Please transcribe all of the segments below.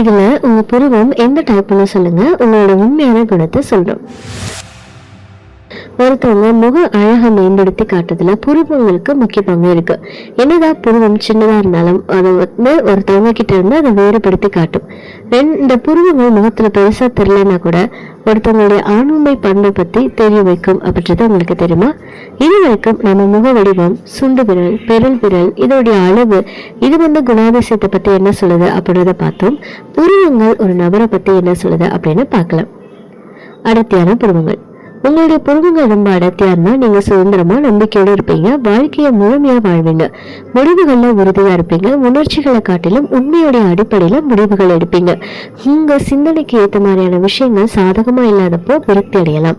இதுல உங்க புருவம் எந்த டைப்னு சொல்லுங்க. உங்களோட உண்மையான குணத்தை சொல்லணும் ஒருத்தவங்க முக அழகை மேம்படுத்தி காட்டுறதுல புருவங்களுக்கு முக்கிய பங்கு இருக்கு. என்னதான் புருவம் சின்னதா இருந்தாலும் அதை வந்து ஒருத்தவங்க கிட்ட இருந்து அதை வேறுபடுத்தி காட்டும். ரெண்டு இந்த புருவங்கள் முகத்துல பெருசா தெரியலன்னா கூட ஒருத்தவங்களுடைய ஆண்மை பண்பை பத்தி தெரிய வைக்கும் அப்படின்றது உங்களுக்கு தெரியுமா? இது வரைக்கும் நம்ம முக வடிவம் சுண்டு விரல் பெருள் விரல் இதோடைய அளவு இது வந்து குணாதிசயத்தை பத்தி என்ன சொல்லுது அப்படின்றத பார்த்தோம். புருவங்கள் ஒரு நபரை பத்தி என்ன சொல்லுது அப்படின்னு பார்க்கலாம். அடர்த்தியான புருவங்கள்? உங்களுடைய புருவங்கள் ரொம்ப அடர்த்தியா இருந்தா நீங்க சுதந்திரமா இருப்பீங்க. வாழ்க்கையை முழுமையா வாழ்வீங்க. முடிவுகள்ல உறுதியா இருப்பீங்க. உணர்ச்சிகளை காட்டிலும் உண்மையுடைய அடிப்படையில முடிவுகள் எடுப்பீங்க. உங்க சிந்தனைக்கு ஏற்ற மாதிரியான விஷயங்கள் சாதகமா இல்லாதப்போ விரக்தி அடையலாம்.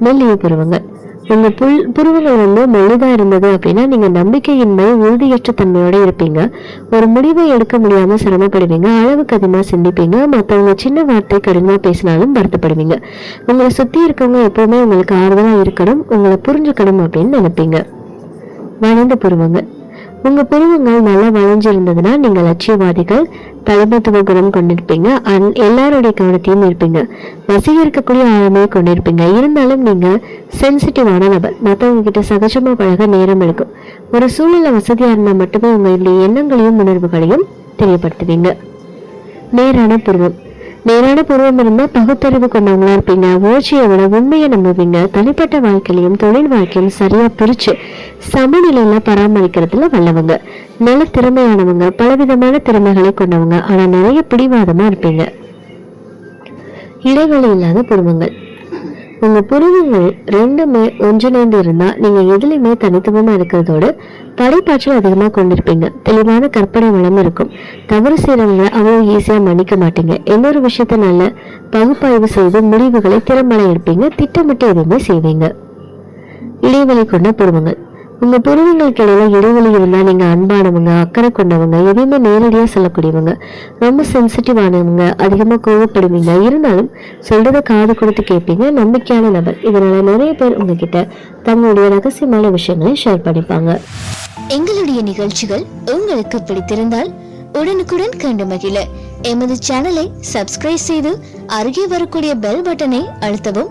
மெல்லிய புருவங்கள். அந்த புல் புருவங்கள் வந்து மெல்லிதா இருந்தது அப்படின்னா நீங்கள் நம்பிக்கையின்மை உறுதியற்ற தன்மையோடு இருப்பீங்க. ஒரு முடிவை எடுக்க முடியாமல் சிரமப்படுவீங்க அளவுக்கு அதிகமாக சிந்திப்பீங்க மற்றவங்க சின்ன வார்த்தை கடுமையாக பேசினாலும் வருத்தப்படுவீங்க. உங்களை சுற்றி இருக்கவங்க எப்போவுமே உங்களுக்கு ஆறுதலாக இருக்கணும் உங்களை புரிஞ்சுக்கணும் அப்படின்னு நினைப்பீங்க. வளைந்த புருவங்கள் உங்க புருவங்கள் நல்லா வளைஞ்சிருந்ததுன்னா நீங்க லட்சியவாதிகள் தலைமைத்துவ குணம் கொண்டிருப்பீங்க. அன் எல்லாருடைய கவனத்தையும் இருப்பீங்க வசீகரிக்கக்கூடிய ஆழமே கொண்டிருப்பீங்க. இருந்தாலும் நீங்க சென்சிட்டிவான நபர். மற்றவங்க கிட்ட சகஜமா பழக நேரம் எடுக்கும். ஒரு சூழ்நிலை வசதியா இருந்தால் மட்டுமே உங்களுடைய எண்ணங்களையும் உணர்வுகளையும் தெரியப்படுத்துவீங்க. நேரான புருவம் நேரான பூர்வம் இருந்தால் பகுத்தறிவு கொண்டவங்களா இருப்பீங்க. உணர்ச்சியை விட உண்மையை நம்புவீங்க. தனிப்பட்ட வாழ்க்கையிலையும் தொழில் வாழ்க்கையும் சரியா பிரிச்சு சமநிலையில பராமரிக்கிறதுல வல்லவங்க. நல்ல திறமையானவங்க பலவிதமான திறமைகளை கொண்டவங்க. ஆனா நிறைய பிடிவாதமா இருப்பீங்க. இடைவெளி இல்லாத புருவங்கள் உங்க புருவங்கள் ரெண்டுமே ஒன்றிணைந்து இருந்தா நீங்க எதுலையுமே தனித்துவமா இருக்கிறதோடு படைப்பாற்றல் அதிகமா கொண்டிருப்பீங்க. தெளிவான கற்பனை வளம் இருக்கும். தவறு செய்யறவங்களை அவ்வளவு ஈஸியா மன்னிக்க மாட்டீங்க. இன்னொரு விஷயத்த நல்ல பகுப்பாய்வு செய்து முடிவுகளை திறம்பட எடுப்பீங்க. திட்டமிட்டு எதுவுமே செய்வீங்க. இடைவெளி கொண்ட புருவங்கள். உங்க புருவங்களுக்கு இடையில இடைவெளி இருந்தா நீங்க அன்பானவங்க அக்கறை கொண்டவங்க எதையுமே நேரடியா சொல்லக்கூடியவங்க ரொம்ப சென்சிட்டிவ் ஆனவங்க அதிகமா கோவப்படுவீங்க. இருந்தாலும் சொல்றத காது கொடுத்து கேட்பீங்க. நம்பிக்கையான நபர். இதனால நிறைய பேர் உங்ககிட்ட தங்களுடைய ரகசியமான விஷயங்களை ஷேர் பண்ணிப்பாங்க. எங்களுடைய நிகழ்ச்சிகள் உங்களுக்கு பிடித்திருந்தால் உடனுக்குடன் கண்டு மகிழ. எமது சேனலை சப்ஸ்கிரைப் செய்து அருகே வரக்கூடிய பெல் பட்டனை அழுத்தவும்